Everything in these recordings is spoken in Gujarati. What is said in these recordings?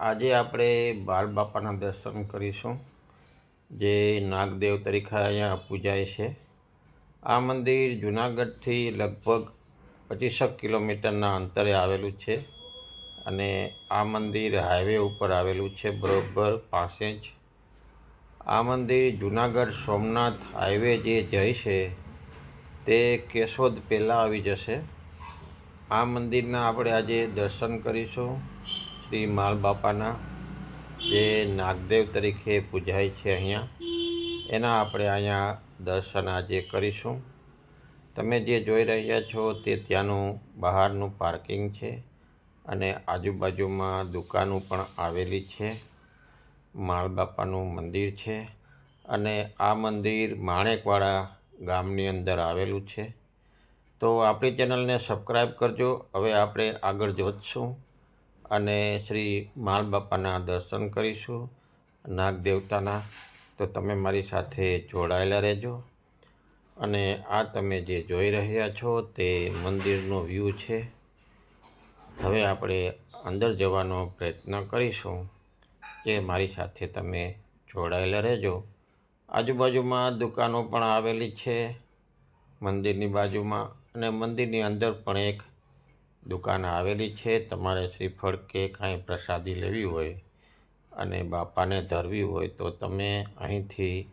આજે આપણે બાલ બાપાના દર્શન કરીશું, જે નાગદેવ તરીકે અહીંયા પૂજાય છે. આ મંદિર જુનાગઢથી લગભગ પચીસક કિલોમીટરના અંતરે આવેલું છે અને આ મંદિર હાઈવે ઉપર આવેલું છે બરોબર પાસે જ આ મંદિર જુનાગઢ સોમનાથ હાઈવે જે જાય છે તે કેશોદ પહેલાં આવી જશે. આ મંદિરના આપણે આજે દર્શન કરીશું. શ્રી માલ બાપાના જે નાગદેવ તરીકે પૂજાય છે અહીંયા. એના આપણે અહીંયા દર્શન આજે કરીશું. તમે જે જોઈ રહ્યા છો તે ત્યાંનું બહારનું પાર્કિંગ છે અને આજુબાજુમાં દુકાનો પણ આવેલી છે. માળ બાપાનું મંદિર છે અને આ મંદિર માણેકવાડા ગામની અંદર આવેલું છે. તો આપણી ચેનલને સબસ્ક્રાઈબ કરજો. હવે આપણે આગળ વધશું. અને શ્રી માલ બાપાના દર્શન કરીશું. નાગ દેવતાના, તો તમે મારી સાથે જોડાયેલા રહેજો. અને આ તમે જે જોઈ રહ્યા છો તે મંદિરનો વ્યૂ છે. હવે આપણે અંદર જવાનો પ્રયત્ન કરીશું એ મારી સાથે તમે જોડાયેલા રહેજો. આજુબાજુમાં દુકાનો પણ આવેલી છે, મંદિરની બાજુમાં અને મંદિરની અંદર પણ એક દુકાન આવેલી છે, તમારે શ્રીફળ કે કાંઈ પ્રસાદી લેવી હોય અને બાપાને ધરવી હોય તો તમે અહીંથી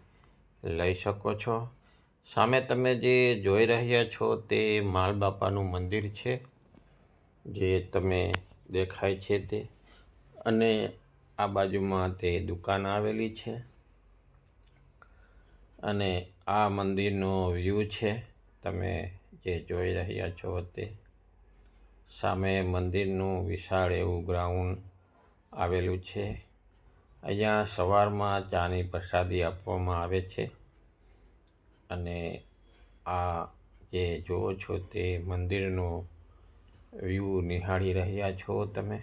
લઈ શકો છો. સામે તમે જે જોઈ રહ્યા છો તે માલ બાપાનું મંદિર છે, જે તમે દેખાય છે તે. અને આ બાજુમાં તે દુકાન આવેલી છે અને આ મંદિરનો વ્યૂ છે, તમે જે જોઈ રહ્યા છો તે. સામે મંદિરનું વિશાળ એવું ગ્રાઉન્ડ આવેલું છે. અહીંયા સવારમાં ચાની પ્રસાદી આપવામાં આવે છે અને આ જે જુઓ છો તે મંદિરનો વ્યૂ નિહાળી રહ્યા છો તમે.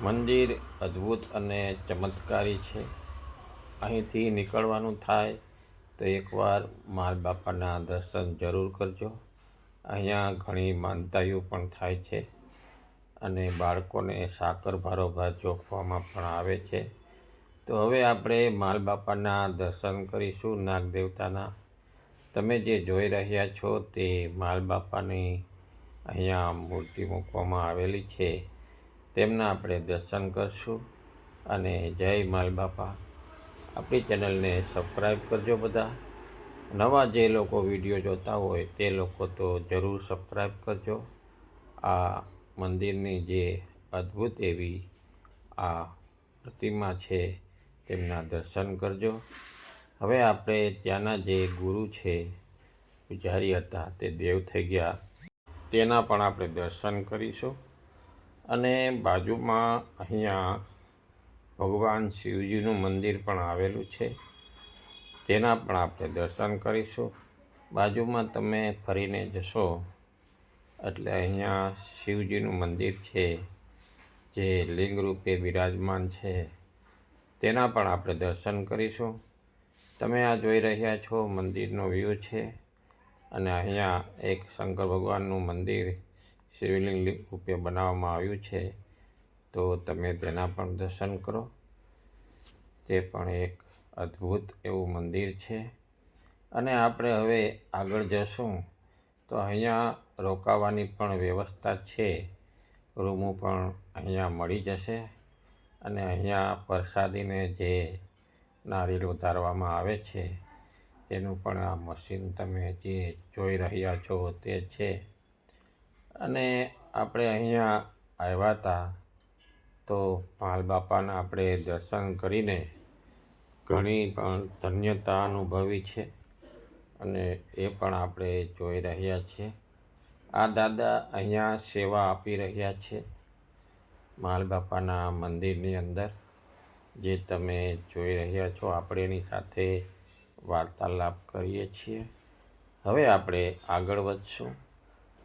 મંદિર અદ્ભુત અને ચમત્કારી છે. અહીંથી નીકળવાનું થાય તો એકવાર માલ બાપાના દર્શન જરૂર કરજો. અહીંયા ઘણી માનતાઈઓ પણ થાય છે અને બાળકોને સાકર ભારોભાર જોખવામાં પણ આવે છે. તો હવે આપણે માલ બાપાના દર્શન કરીશું નાગ દેવતાના તમે જે જોઈ રહ્યા છો તે માલ બાપાની અહીંયા મૂર્તિ મૂકવામાં આવેલી છે. તેમના આપણે દર્શન કરશું અને જય માલ બાપા આપણી ચેનલને સબસ્ક્રાઈબ કરજો બધા. નવા જે લોકો વીડિયો જોતા હોય તે લોકો તો જરૂર સબસ્ક્રાઈબ કરજો. આ મંદિરની જે અદ્ભુત એવી આ પ્રતિમા છે તેમના દર્શન કરજો. હવે આપણે ત્યાંના જે ગુરુ છે, પૂજારી હતા તે દેવ થઈ ગયા. તેના પણ આપણે દર્શન કરીશું. અને બાજુમાં અહીંયા ભગવાન શિવજીનું મંદિર પણ આવેલું છે. તેના પણ આપણે દર્શન કરીશું. બાજુમાં તમે ફરીને જશો. એટલે અહીંયા શિવજીનું મંદિર છે, જે લિંગ રૂપે બિરાજમાન છે. તેના પણ આપણે દર્શન કરીશું. તમે આ જોઈ રહ્યા છો મંદિરનો વ્યૂ છે અને અહીંયા એક શંકર ભગવાનનું મંદિર શિવલિંગ રૂપે બનાવવામાં આવ્યું છે. તો તમે તેના પણ દર્શન કરો. તે પણ એક અદ્ભુત એવું મંદિર છે. અને આપણે હવે આગળ જશું તો અહીંયા રોકાવાની પણ વ્યવસ્થા છે. રૂમો પણ અહીંયા મળી જશે અને અહીંયા પ્રસાદીને જે નારિયેળ ઉતારવામાં આવે છે, તેનું પણ આ મશીન તમે જે જોઈ રહ્યા છો તે છે. અને આપણે અહીંયા આવ્યા હતા તો પાલ બાપાના આપણે દર્શન કરીને ઘણી પણ ધન્યતા અનુભવી છે અને એ પણ આપણે જોઈ રહ્યા છીએ. આ દાદા અહીંયા સેવા આપી રહ્યા છે માલ બાપાના મંદિરની અંદર. જે તમે જોઈ રહ્યા છો, આપણે એની સાથે વાર્તાલાપ કરીએ છીએ. હવે આપણે આગળ વધશું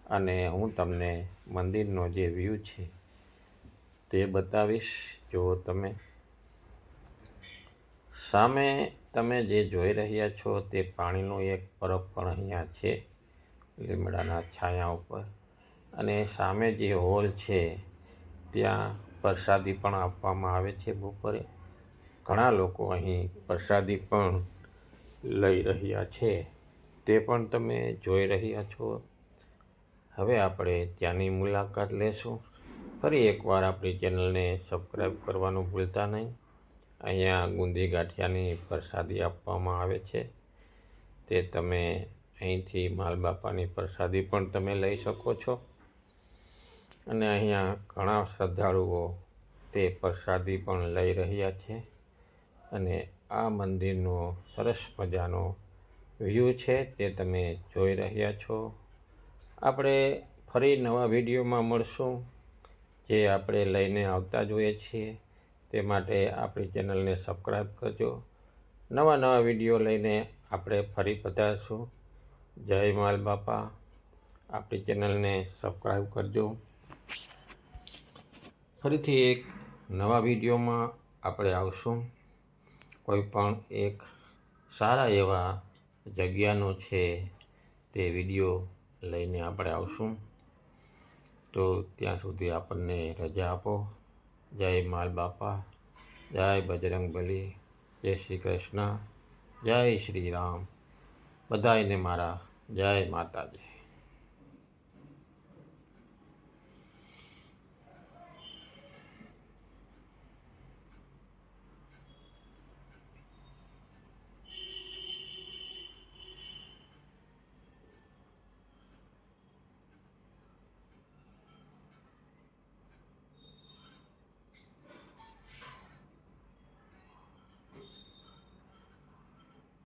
અને હું તમને મંદિરનો જે વ્યૂ છે તે બતાવીશ. જો તમે સામે તમે જે જોઈ રહ્યા છો તે પાણીનો એક પરબ પણ અહીંયા છે, લીમડાના છાયા ઉપર. અને સામે જે હોલ છે, ત્યાં પ્રસાદી પણ આપવામાં આવે છે બપોરે. ઘણા લોકો અહીં પ્રસાદી પણ લઈ રહ્યા છે. તે પણ તમે જોઈ રહ્યા છો. હવે આપણે ત્યાંની મુલાકાત લેશું. ફરી એકવાર આપણી ચેનલને સબસ્ક્રાઈબ કરવાનું ભૂલતા નહીં. અહીંયા ગુંદી ગાંઠિયાની પ્રસાદી આપવામાં આવે છે. તે તમે અહીંથી માલબાપાની પ્રસાદી પણ તમે લઈ શકો છો. અને અહીંયા ઘણા શ્રદ્ધાળુઓ તે પ્રસાદી પણ લઈ રહ્યા છે. અને આ મંદિરનો સરસ મજાનો વ્યૂ છે તે તમે જોઈ રહ્યા છો. આપણે ફરી નવા વિડીયોમાં મળશું. જે આપણે લઈને આવતા જોઈએ છીએ. તે માટે આપણી ચેનલને સબસ્ક્રાઈબ કરજો. નવા નવા વીડિયો લઈને આપણે ફરી પધારશું. જય માલ બાપા. આપણી ચેનલને સબસ્ક્રાઈબ કરજો. ફરીથી એક નવા વિડીયોમાં આપણે આવશું. કોઈ પણ એક સારા એવા જગ્યાનો છે તે વીડિયો લઈને આપણે આવશું. તો ત્યાં સુધી આપણને રજા આપો. જય માલ બાપા, જય બજરંગ બલી, જય શ્રી કૃષ્ણ, જય શ્રી રામ. બધાયને મારા જય માતાજી.